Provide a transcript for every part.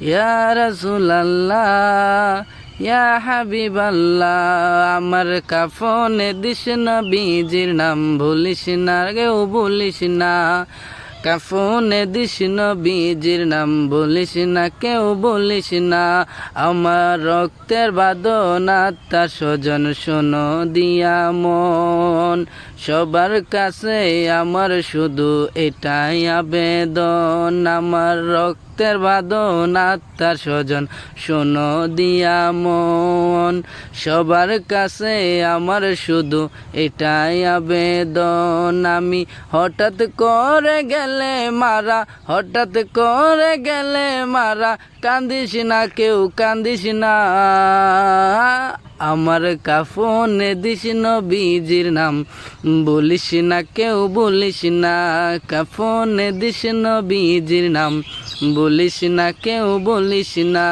ইয়া রাসূলাল্লাহ, ইয়া আমার কাফনে দিস না বীজির নাম ভুলিস না কেউ বলিস না। কাফনে দিস না বীজির নাম বলিস না কেউ বলিস না। আমার রক্তের বাদনা তার স্বজন শোনো দিয়া মন। সবার কাছে আমার শুধু এটাই আবেদন, আমার রক্তের বাদন আত্মার স্বজন। শোনো দিয়া মন, সবার কাছে আমার শুধু এটাই আবেদন। আমি হঠাৎ করে গেলে মারা, হঠাৎ করে গেলে মারা, কান্দিস না কেউ, কান্দিস না। আমার কাফনে দিস নবীজির নাম, বলিস না কেউ, বলিস না। কাফনে দিস নবীজির নাম বলিস না, কেউ বলিস না।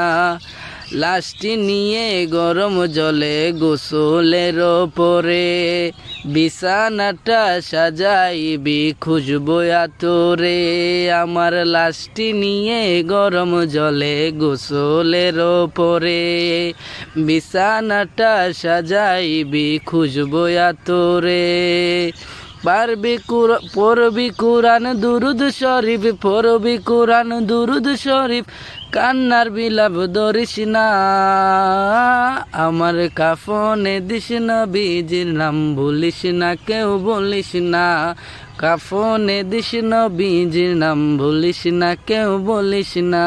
লাশটি নিয়ে গরম জলে গোসলের পরে বিছানাটা সাজাইবি খুশবো তোরে আমার লাশটি নিয়ে গরম জলে গোসলের পরে বিছানাটা সাজাইবি খুশবো তোরে পারবি পড়বি কুরান দুরুদ শরীফ, পড়বি কুরান দুরুদ শরীফ। কান্নার বিলাপ ধরিস না, আমার কাফনে দিস না বীজির নাম ভুলিস না, কেউ বলিস না। কাফনে দিস না বীজির নাম ভুলিস না, কেউ বলিস না।